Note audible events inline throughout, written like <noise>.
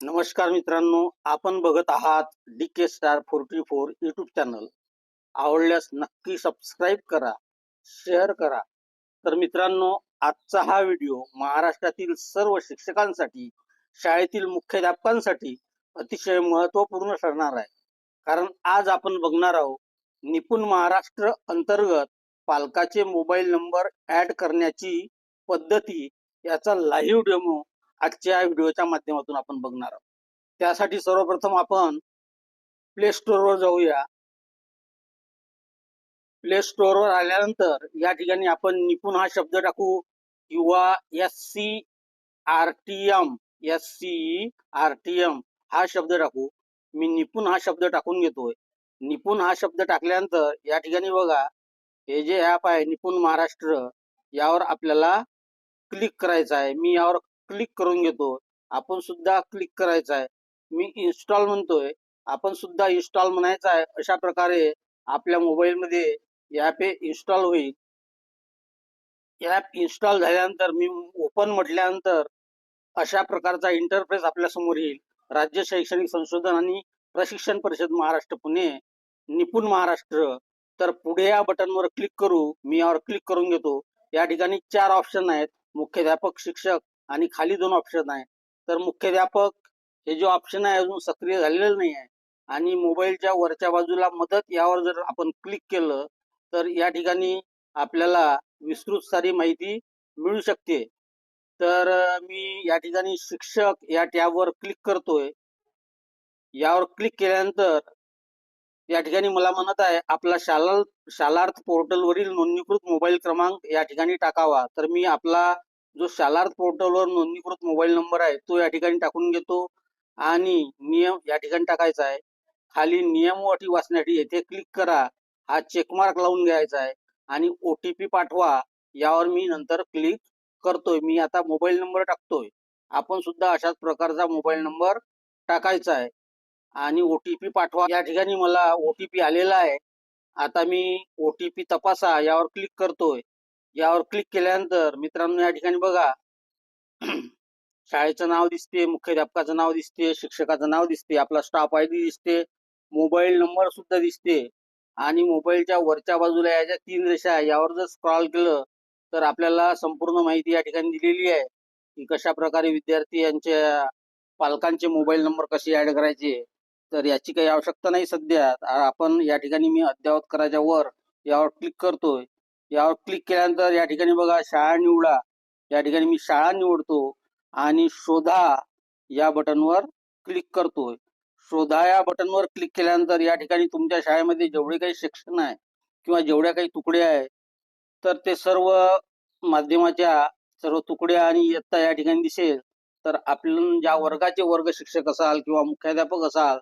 नमस्कार मित्रांनो आपण बघत आहात D K star forty four YouTube channel आवडल्यास नक्की सबस्क्राईब करा शेअर करा. तर मित्रांनो आजचा हा व्हिडिओ महाराष्ट्रातील सर्व शिक्षकांसाठी शाळेतील मुख्याध्यापकांसाठी अतिशय महत्त्वपूर्ण ठरणार आहे. कारण आज आपण बघणार आहोत निपुण महाराष्ट्र अंतर्गत पालकाचे मोबाईल नंबर ऍड करण्याची पद्धती याचा लाईव्ह डेमो आजच्या व्हिडिओच्या माध्यमातून आपण बघणार आहोत. त्यासाठी सर्वप्रथम आपण प्ले स्टोअरवर जाऊया. प्ले स्टोअरवर आल्यानंतर या ठिकाणी आपण निपुण हा शब्द टाकू. किंवा S C R T M S C R T M हा शब्द टाकू. मी निपुण हा शब्द टाकून घेतोय. निपुण हा शब्द टाकल्यानंतर या ठिकाणी बघा. हे जे ऍप आहे निपुण महाराष्ट्र यावर आपल्याला क्लिक करायचं आहे. मी यावर क्लिक करून घेतो. आपण सुद्धा क्लिक करायचं आहे. मी इन्स्टॉल म्हणतोय. आपण सुद्धा इन्स्टॉल म्हणायचं आहे. अशा प्रकारे आपल्या मोबाईलमध्ये ॲप हे इन्स्टॉल होईल. ॲप इन्स्टॉल झाल्यानंतर मी ओपन म्हटल्यानंतर अशा प्रकारचा इंटरफेस आपल्यासमोर येईल. राज्य शैक्षणिक संशोधन आणि प्रशिक्षण परिषद महाराष्ट्र पुणे निपुण महाराष्ट्र. तर पुढे या बटनवर क्लिक करू. मी यावर क्लिक करून घेतो. या ठिकाणी चार ऑप्शन आहेत. मुख्याध्यापक शिक्षक आणि खाली दोन ऑप्शन आहे. तर मुख्याध्यापक हे जे ऑप्शन आहे अजून सक्रिय झालेलं नाही आहे. आणि मोबाईलच्या वरच्या बाजूला मदत यावर जर आपण क्लिक केलं तर या ठिकाणी आपल्याला विस्तृत सारी माहिती मिळू शकते. तर मी या ठिकाणी शिक्षक या टॅबवर क्लिक करतोय. यावर क्लिक केल्यानंतर या ठिकाणी मला म्हणत आहे आपला शाला शालार्थ पोर्टलवरील नोंदणीकृत मोबाईल क्रमांक या ठिकाणी टाकावा. तर मी आपला जो शालार्थ पोर्टलवर नोंदणीकृत मोबाईल नंबर आहे तो या ठिकाणी टाकून घेतो. आणि नियम या ठिकाणी टाकायचा आहे. खाली नियम व अटी वाचण्यासाठी येथे क्लिक करा. हा चेकमार्क लावून घ्यायचा आहे. आणि ओ टी पी पाठवा. यावर मी नंतर क्लिक करतोय. मी आता मोबाईल नंबर टाकतोय. आपण सुद्धा अशाच प्रकारचा मोबाईल नंबर टाकायचा आहे. आणि ओ टी पी पाठवा. या ठिकाणी मला ओ टी पी आलेला आहे. आता मी ओ टी पी तपासा. यावर क्लिक करतोय. यावर क्लिक केल्यानंतर मित्रांनो या ठिकाणी बघा. <clears throat> शाळेचं नाव दिसते मुख्याध्यापकाचं नाव दिसते शिक्षकाचं नाव दिसते आपला स्टाफ आय डी दिसते मोबाईल नंबर सुद्धा दिसते आणि मोबाईलच्या वरच्या बाजूला या ज्या तीन रेषा यावर जर स्क्रॉल केलं तर आपल्याला संपूर्ण माहिती या ठिकाणी दिलेली आहे की कशा प्रकारे विद्यार्थी यांच्या पालकांचे मोबाईल नंबर कसे ऍड करायचे. तर याची काही आवश्यकता नाही सध्या. आपण या ठिकाणी मी अद्ययावत करायच्या वर यावर क्लिक करतोय. यावर क्लिक केल्यानंतर या ठिकाणी बघा शाळा निवडा. या ठिकाणी मी शाळा निवडतो आणि शोधा या बटनवर क्लिक करतोय. शोधा या बटनवर क्लिक केल्यानंतर या ठिकाणी तुमच्या शाळेमध्ये जेवढे काही सेक्शन आहे किंवा जेवढ्या काही तुकड्या आहे तर ते सर्व माध्यमाच्या सर्व तुकड्या आणि इयत्ता या ठिकाणी दिसेल. तर आपण ज्या वर्गाचे वर्ग शिक्षक असाल किंवा मुख्याध्यापक असाल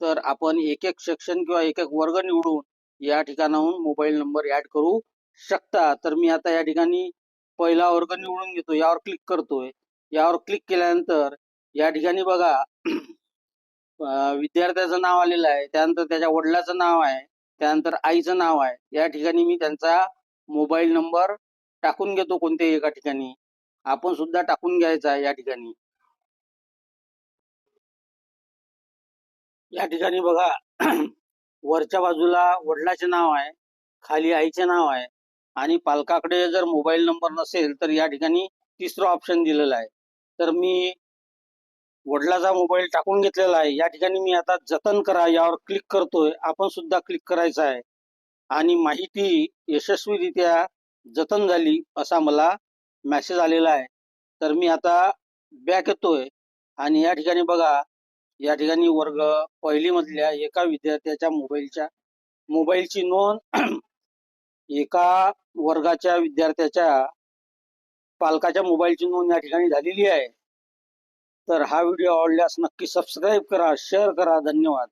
तर आपण एक एक सेक्शन किंवा एक एक वर्ग निवडून या ठिकाणाहून मोबाईल नंबर ऍड करू शकता. तर मी आता या ठिकाणी पहिला वर्ग निवडून घेतो यावर क्लिक करतोय. यावर क्लिक केल्यानंतर या ठिकाणी बघा विद्यार्थ्याचं नाव आलेलं आहे. त्यानंतर त्याच्या वडिलाचं नाव आहे. त्यानंतर आईचं नाव आहे. या ठिकाणी मी त्यांचा मोबाईल नंबर टाकून घेतो कोणत्याही एका ठिकाणी. आपण सुद्धा टाकून घ्यायचा आहे या ठिकाणी. या ठिकाणी बघा <clears throat> वरच्या बाजूला वडिलाचे नाव आहे. खाली आईचे नाव आहे. आणि पालकाकडे जर मोबाईल नंबर नसेल तर या ठिकाणी तिसरं ऑप्शन दिलेलं आहे. तर मी वडिलाचा मोबाईल टाकून घेतलेला आहे. या ठिकाणी मी आता जतन करा यावर क्लिक करतोय. आपण सुद्धा क्लिक करायचं आहे. आणि माहिती यशस्वीरित्या जतन झाली असा मला मेसेज आलेला आहे. तर मी आता बॅक येतोय. आणि या ठिकाणी बघा या ठिकाणी वर्ग पहिली मधल्या एका विद्यार्थ्याच्या मोबाईलच्या मोबाईलची नोंद एका वर्गाच्या विद्यार्थ्याच्या पालकाच्या मोबाईलची नोंद या ठिकाणी झालेली आहे. तर हा व्हिडिओ आवडल्यास नक्की सबस्क्राईब करा शेअर करा. धन्यवाद.